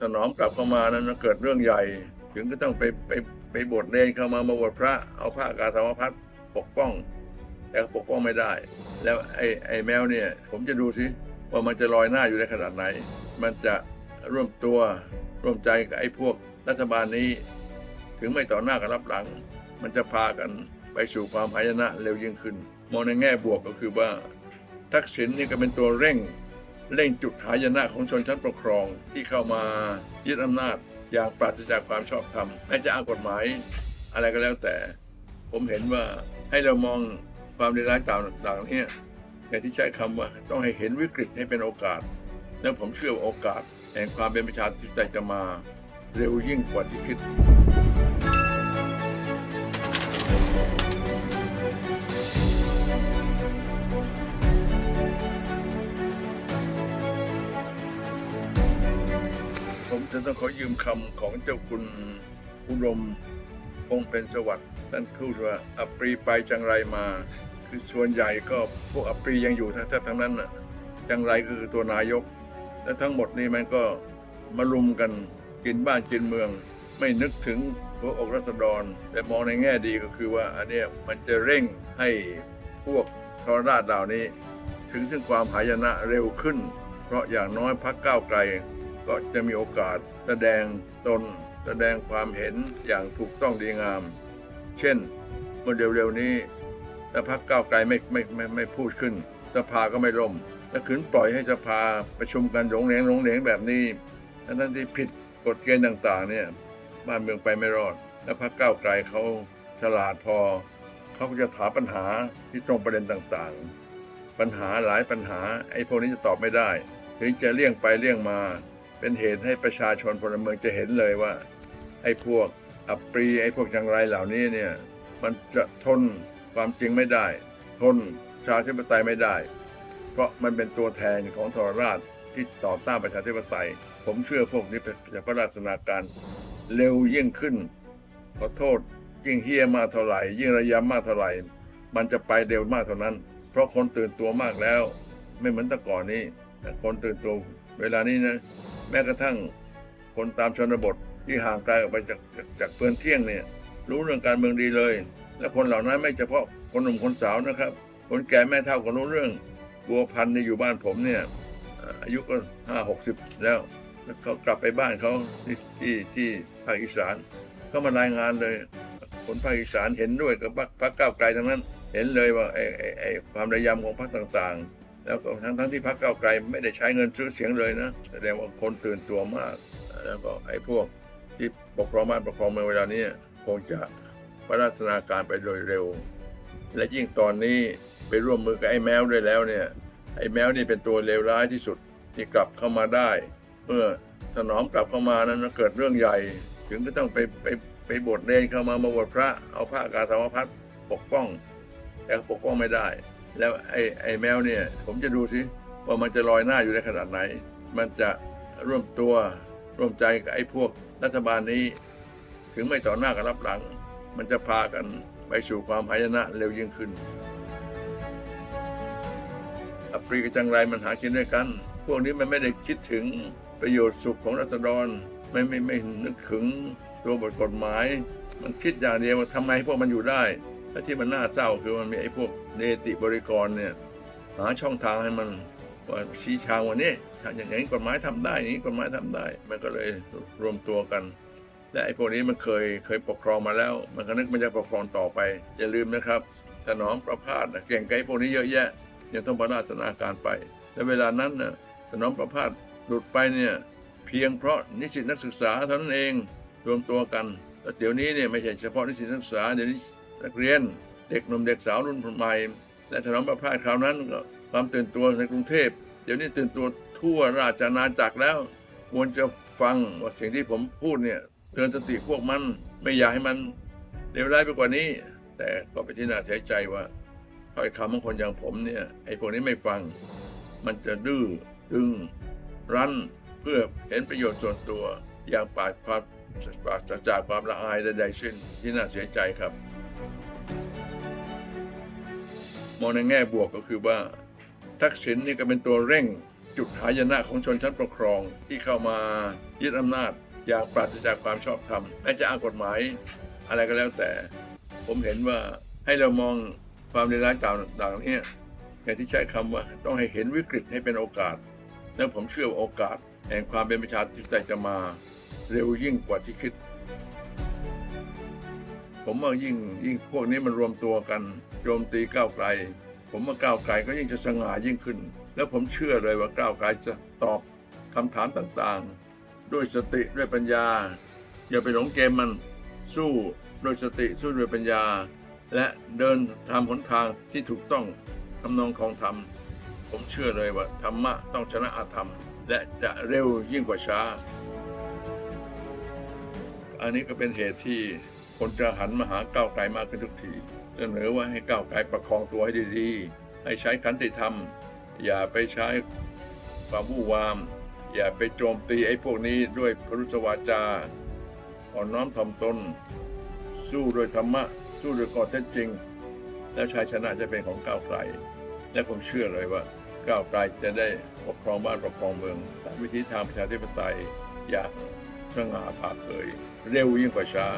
ถนอมกลับเข้ามานั้นเกิดเรื่องใหญ่ ถึงก็ต้องไปไปไปบวชเนรเข้ามามาบวชพระเอาผ้ากาสาวพัดปกป้อง แต่ก็ปกป้องไม่ได้ แล้วไอ้ไอ้แมวเนี่ย ผมจะดูสิว่ามันจะลอยหน้าอยู่ได้ขนาดไหน มันจะร่วมตัวร่วมใจกับไอ้พวกรัฐบาลนี้ ถึงไม่ต่อหน้ากับรับหลัง มันจะพากันไปสู่ความหายนะเร็วยิ่งขึ้น มองในแง่บวกก็คือว่า ทักษิณนี่ก็เป็นตัวเร่ง เร่งจุดหายนะของชนชั้นปกครองที่เข้ามายึดอำนาจอย่างปราศจากความชอบธรรมแม้จะอ้างกฎหมายอะไรก็แล้วแต่ ผมเห็นว่าให้เรามองความดีร้ายต่างๆเนี่ยอย่างที่ใช้คำว่าต้องให้เห็นวิกฤตให้เป็นโอกาส แล้วผมเชื่อว่าโอกาสแห่งความเป็นประชาธิปไตยจะมาเร็วยิ่งกว่าที่คิด ผมจะต้องขอยืมคำของเจ้าคุณอุดมคงเป็นสวัสดิ์ท่านพูดว่าอัปรีไปจังไรมา คือส่วนใหญ่ก็พวกอัปรียังอยู่ทั้งทั้งนั้นน่ะจังไรก็คือตัวนายก และทั้งหมดนี้มันก็มารุมกันกินบ้านกินเมือง ไม่นึกถึงพวกอกรัษฎรแต่มองในแง่ดีก็คือว่าอันเนี้ยมันจะเร่งให้พวกทรราชเหล่านี้ ถึงซึ่งความหายนะเร็วขึ้น เพราะอย่างน้อยพักก้าวไกล ก็จะมีโอกาสแสดงตน แสดงความเห็นอย่างถูกต้องดีงาม เช่นเมื่อเร็วๆนี้ถ้าพักก้าวไกลไม่ไม่ไม่ไม่พูดขึ้น สภาก็ไม่ล่มถ้าขืนปล่อยให้สภาประชุมกันหลงเหลงหลงเหลงแบบนี้ทั้งที่ผิดกฎเกณฑ์ต่างๆ เนี่ยบ้านเมืองไปไม่รอด แล้วพักก้าวไกลเขาฉลาดพอ เขาก็จะถามปัญหาที่ตรงประเด็นต่างๆ ปัญหาหลายปัญหา ไอ้พวกนี้จะตอบไม่ได้ ถึงจะเลี่ยงไปเลี่ยงมา เป็นเหตุให้ประชาชนพลเมืองจะเห็นเลยว่า ไอ้พวกอัปรีไอ้พวกจังไรเหล่านี้เนี่ยมันจะทนความจริงไม่ได้ ทนชาธิปไตยไม่ได้ เพราะมันเป็นตัวแทนของทรราชที่ต่อต้านประชาธิปไตย ผมเชื่อพวกนี้จะพระราชนาการเร็วยิ่งขึ้น ขอโทษยิ่งเฮี้ยมากเท่าไหร่ ยิ่งระยำมากเท่าไหร่ มันจะไปเร็วมากเท่านั้น เพราะคนตื่นตัวมากแล้ว ไม่เหมือนแต่ก่อนนี่ คนตื่นตัวเวลานี้นะแม้กระทั่งคนตามชนบทที่ห่างไกลออกไปจากจากจากเปื้อนเที่ยงเนี่ยรู้เรื่องการเมืองดีเลย และคนเหล่านั้นไม่เฉพาะคนหนุ่มคนสาวนะครับ คนแก่แม่เฒ่าก็รู้เรื่องบัวพันธุ์นี่อยู่บ้านผมเนี่ยอายุก็ห้าหกสิบแล้วแล้วเขากลับไปบ้านเขาที่ที่ที่ภาคอีสานเขามารายงานเลย คนภาคอีสานเห็นด้วยกับพรรคก้าวไกลทั้งนั้น เห็นเลยว่าไอ้ไอ้ไอ้ความระยำของพรรคต่างๆ แล้วก็ทั้งทั้งที่พรรคก้าไกลไม่ได้ใช้เงินซื้อเสียงเลยนะแสดงว่าคนตื่นตัวมาก แล้วก็ไอ้พวกที่ปกครองบ้านปกครองเมืองเวลานี้คงจะพัฒนาการไปโดยเร็ว และยิ่งตอนนี้ไปร่วมมือกับไอ้แมวด้วยแล้วเนี่ยไอ้แมวนี่เป็นตัวเลวร้ายที่สุดที่กลับเข้ามาได้ เมื่อถนอมกลับเข้ามานั้นเกิดเรื่องใหญ่ ถึงก็ต้องไปไปไปบวชเนรเข้ามามาบวชพระเอาผ้ากาสาวพัดปกป้อง แต่ปกป้องไม่ได้ แล้วไอ้ไอ้แมวเนี่ย ผมจะดูสิว่ามันจะลอยหน้าอยู่ได้ขนาดไหน มันจะร่วมตัวร่วมใจกับไอ้พวกรัฐบาลนี้ ถึงไม่ต่อหน้ากับรับหลัง มันจะพากันไปสู่ความหายนะเร็วยิ่งขึ้นอปรีกับจังไรมันหากินด้วยกัน พวกนี้มันไม่ได้คิดถึงประโยชน์สุขของรัษฎรไม่ไม่ไม่นึกถึงตัวบทกฎหมาย มันคิดอย่างเดียวว่าทำไมพวกมันอยู่ได้ และที่มันน่าเศร้าคือมันมีไอ้พวกเนติบริกรเนี่ยหาช่องทางให้มันว่าชี้ชางวันนี้ถ้าอย่างนี้กฎหมายทำได้นี้กฎหมายทำได้ มันก็เลยรวมตัวกัน และไอ้พวกนี้มันเคยเคยปกครองมาแล้ว มันก็นึกมันจะปกครองต่อไป อย่าลืมนะครับถนอมประพาสเก่งไกบพวกนี้เยอะแยะ ยังต้องพระรานาการไป และเวลานั้นน่ะถนอมประพาสหลุดไปเนี่ยเพียงเพราะนิสิตนักศึกษาเท่านั้นเองรวมตัวกันแล้วเดี๋ยวนี้เนี่ยไม่ใช่เฉพาะนิสิตนักศึกษาเดี๋ยวนี้ นักเรียนเด็กหนุ่มเด็กสาวรุ่นใหม่และถนอมประพาสคราวนั้นก็ความตื่นตัวในกรุงเทพเดี๋ยวนี้ตื่นตัวทั่วราชอาณาจักรแล้วควรจะฟังว่าสิ่งที่ผมพูดเนี่ยเตือนสติพวกมันไม่อยากให้มันเลวร้ายไปกว่านี้ แต่ก็เป็นที่น่าเสียใจว่าถ้อยคำของคนอย่างผมเนี่ยไอ้พวกนี้ไม่ฟัง มันจะดื้อดึงรั้นเพื่อเห็นประโยชน์ส่วนตัวอย่างปาดความปราศจากความละอายใดๆสิ้นที่น่าเสียใจครับ มองในแง่บวกก็คือว่า ทักษิณนี่ก็เป็นตัวเร่งจุดหายนะของชนชั้นปกครองที่เข้ามายึดอำนาจอย่างปราศจากความชอบธรรมแม้จะอ้างกฎหมายอะไรก็แล้วแต่ ผมเห็นว่าให้เรามองความเลวร้ายต่างๆนี้อย่างที่ใช้คำว่าต้องให้เห็นวิกฤตให้เป็นโอกาส และผมเชื่อว่าโอกาส แห่งความเป็นประชาธิปไตยจะมาเร็วยิ่งกว่าที่คิด ผมว่ายิ่งยิ่งพวกนี้มันรวมตัวกัน โจมตีก้าวไกล ผมว่าก้าวไกลก็ยิ่งจะสง่ายิ่งขึ้น แล้วผมเชื่อเลยว่าก้าวไกลจะตอบคำถามต่างๆ ด้วยสติด้วยปัญญา อย่าไปหลงเกมมันสู้ด้วยสติสู้ด้วยปัญญา และเดินทำหนทางที่ถูกต้องทำนองของธรรม ผมเชื่อเลยว่าธรรมะต้องชนะอาธรรม และจะเร็วยิ่งกว่าช้า อันนี้ก็เป็นเหตุที่ คนจะหันมาหาก้าวไกลมากขึ้นทุกทีเสนอว่าให้ก้าวไกลประคองตัวให้ดีๆ ให้ใช้ขันติธรรม อย่าไปใช้ความวู่วาม อย่าไปโจมตีไอ้พวกนี้ด้วยพรุษวาจาอ่อนน้อมถ่อมตน สู้โดยธรรมะ สู้โดยข้อเท็จจริง แล้วชัยชนะจะเป็นของก้าวไกล และผมเชื่อเลยว่าก้าวไกลจะได้ปกครองบ้านปกครองเมืองตามวิธีทางประชาธิปไตยอย่าง สง่าผ่าเผยเร็วยิ่งกว่าช้า